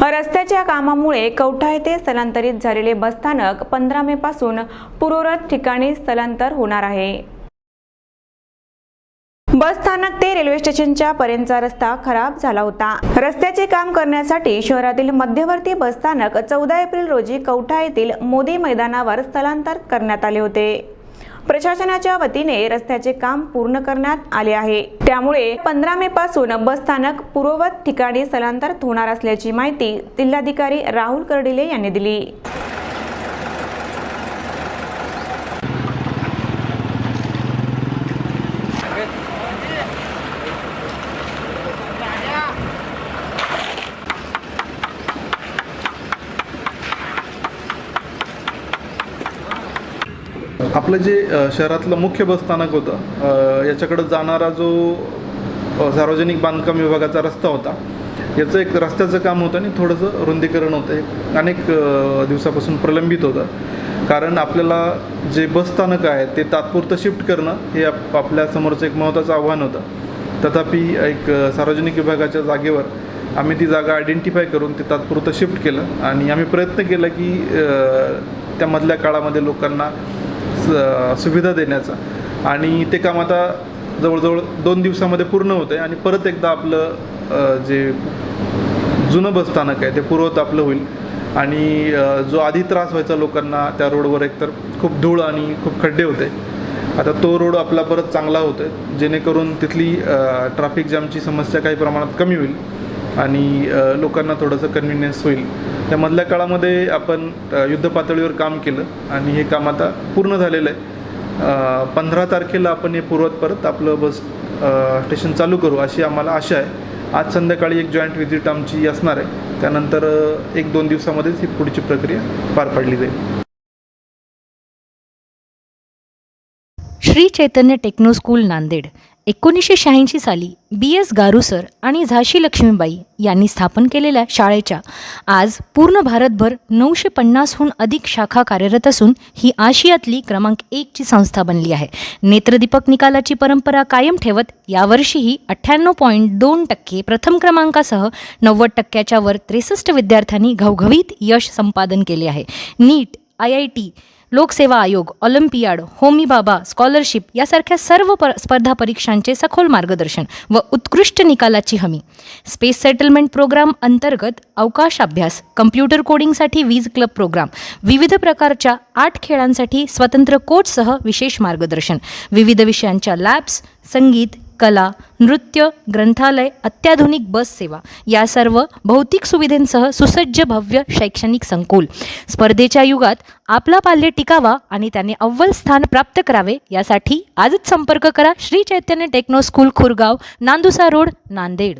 रस्त्याच्या कामामुळे कवठा येथे स्थलांतरित झालेले बसस्थानक पंधरा मे पासून पूर्वरत ठिकाणी स्थलांतर होणार आहे. बस स्थानक ते रेल्वे स्टेशनच्या पर्यंतचा रस्ता खराब झाला होता. रस्त्याचे काम करण्यासाठी शहरातील मध्यवर्ती बसस्थानक चौदा एप्रिल रोजी कवठा येथील मोदी मैदानावर स्थलांतर करण्यात आले होते. प्रशासनाच्या वतीने रस्त्याचे काम पूर्ण करण्यात आले आहे. त्यामुळे पंधरा मे पासून बस स्थानक पूर्ववत ठिकाणी स्थलांतरित होणार असल्याची माहिती जिल्हाधिकारी राहुल कर्डिले यांनी दिली. आपलं जे शहरातलं मुख्य बसस्थानक होतं याच्याकडं जाणारा जो सार्वजनिक बांधकाम विभागाचा रस्ता होता याचं एक रस्त्याचं काम होतं आणि थोडंसं रुंदीकरण होतं. अनेक दिवसापासून प्रलंबित होतं. कारण आपल्याला जे बसस्थानक आहेत ते तात्पुरतं शिफ्ट करणं हे आप आपल्या समोरचं एक महत्त्वाचं आव्हान होतं. तथापि एक सार्वजनिक विभागाच्या जागेवर आम्ही ती जागा आयडेंटिफाय करून ते तात्पुरतं शिफ्ट केलं आणि आम्ही प्रयत्न केला की त्यामधल्या काळामध्ये लोकांना सुविधा देण्याचा. आणि ते काम आता जवळजवळ दोन दिवसामध्ये पूर्ण होत आहे आणि परत एकदा आपलं जे जुनं बसस्थानक आहे ते पूर्वत आपलं होईल. आणि जो आधी त्रास व्हायचा लोकांना त्या रोडवर एकतर खूप धूळ आणि खूप खड्डे होते. आता तो रोड आपला परत चांगला होतो आहे जेणेकरून तिथली ट्रॅफिक जॅमची समस्या काही प्रमाणात कमी होईल. आणि लोकांना थोडंसं कन्व्हिनियन्स होईल. त्या मधल्या काळामध्ये आपण युद्धपातळीवर युद्ध पातळीवर काम केलं आणि हे काम आता पूर्ण झालेलं आहे. पंधरा तारखेला आपण हे पूर्वत परत आपलं बस स्टेशन चालू करू अशी आम्हाला आशा आहे. आज संध्याकाळी एक जॉईंट व्हिजिट आमची असणार आहे. त्यानंतर एक दोन दिवसामध्येच ही पुढची प्रक्रिया पार पाडली जाईल. Shri Chaitanya techno school Nanded. एकोणीसशे शहाऐंशी साली बी एस गारुसर आणि झाशी लक्ष्मीबाई यांनी स्थापन केलेल्या शाळेच्या आज पूर्ण भारतभर नऊशे पन्नासहून अधिक शाखा कार्यरत असून ही आशियातली क्रमांक एकची संस्था बनली आहे. नेत्रदीपक निकालाची परंपरा कायम ठेवत यावर्षीही अठ्ठ्याण्णव पॉईंट दोन टक्के प्रथम क्रमांकासह नव्वद टक्क्याच्या वर त्रेसष्ट विद्यार्थ्यांनी घवघवीत यश संपादन केले आहे. नीट आय आय टी लोकसेवा आयोग ऑलिम्पियाड होमी बाबा स्कॉलरशिप यासारख्या सर्व पर स्पर्धा परीक्षांचे सखोल मार्गदर्शन व उत्कृष्ट निकालाची हमी. स्पेस सेटलमेंट प्रोग्राम अंतर्गत अवकाश अभ्यास कम्प्युटर कोडिंगसाठी वीज क्लब प्रोग्राम विविध प्रकारच्या आठ खेळांसाठी स्वतंत्र कोचसह विशेष मार्गदर्शन विविध विषयांच्या लॅब्स संगीत कला नृत्य ग्रंथालय अत्याधुनिक बस सेवा या सर्व भौतिक सुविधेंसह सुसज्ज भव्य शैक्षणिक संकुल. स्पर्धेच्या युगात आपला पाल्य टिकावा आणि त्याने अव्वल स्थान प्राप्त करावे यासाठी आजच संपर्क करा Shri Chaitanya techno school Khurgaon Nandusa road Nanded.